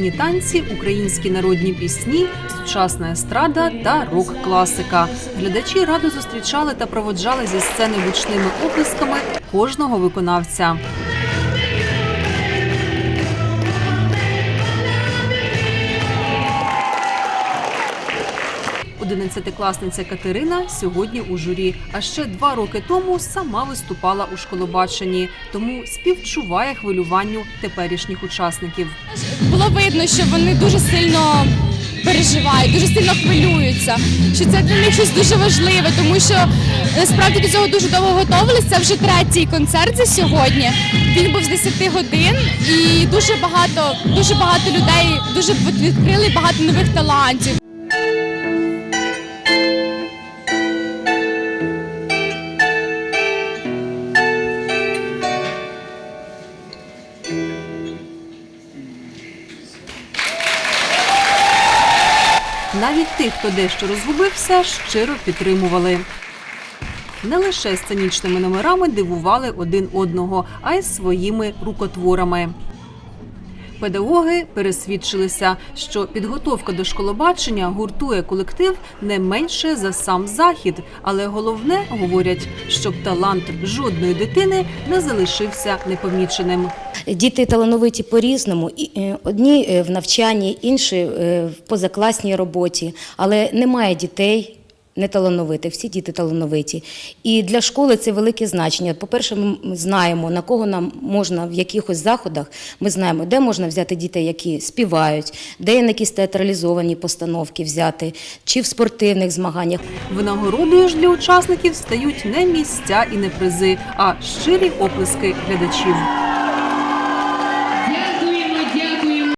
народні танці, українські народні пісні, сучасна естрада та рок-класика. Глядачі радо зустрічали та проводжали зі сцени гучними оплесками кожного виконавця. Одинадцятикласниця Катерина сьогодні у журі. А ще два роки тому сама виступала у школобаченні, тому співчуває хвилюванню теперішніх учасників. Було видно, що вони дуже сильно переживають, дуже сильно хвилюються. Що це для них щось дуже важливе, тому що насправді до цього дуже довго готувалися. Це вже третій концерт за сьогодні. Він був з 10 годин, і дуже багато, дуже багато людей дуже відкрили багато нових талантів. Навіть тих, хто дещо розгубився, щиро підтримували. Не лише сценічними номерами дивували один одного, а й своїми рукотворами. Педагоги пересвідчилися, що підготовка до школобачення гуртує колектив не менше за сам захід, але головне говорять, щоб талант жодної дитини не залишився непоміченим. Діти талановиті по-різному. І, е, Одні е, в навчанні, інші е, в позакласній роботі, але немає дітей. Неталановитих, всі діти талановиті. І для школи це велике значення. По-перше, ми знаємо, на кого нам можна в якихось заходах, ми знаємо, де можна взяти дітей, які співають, де на якісь театралізовані постановки взяти, чи в спортивних змаганнях. Винагородою ж для учасників стають не місця і не призи, а щирі оплески глядачів.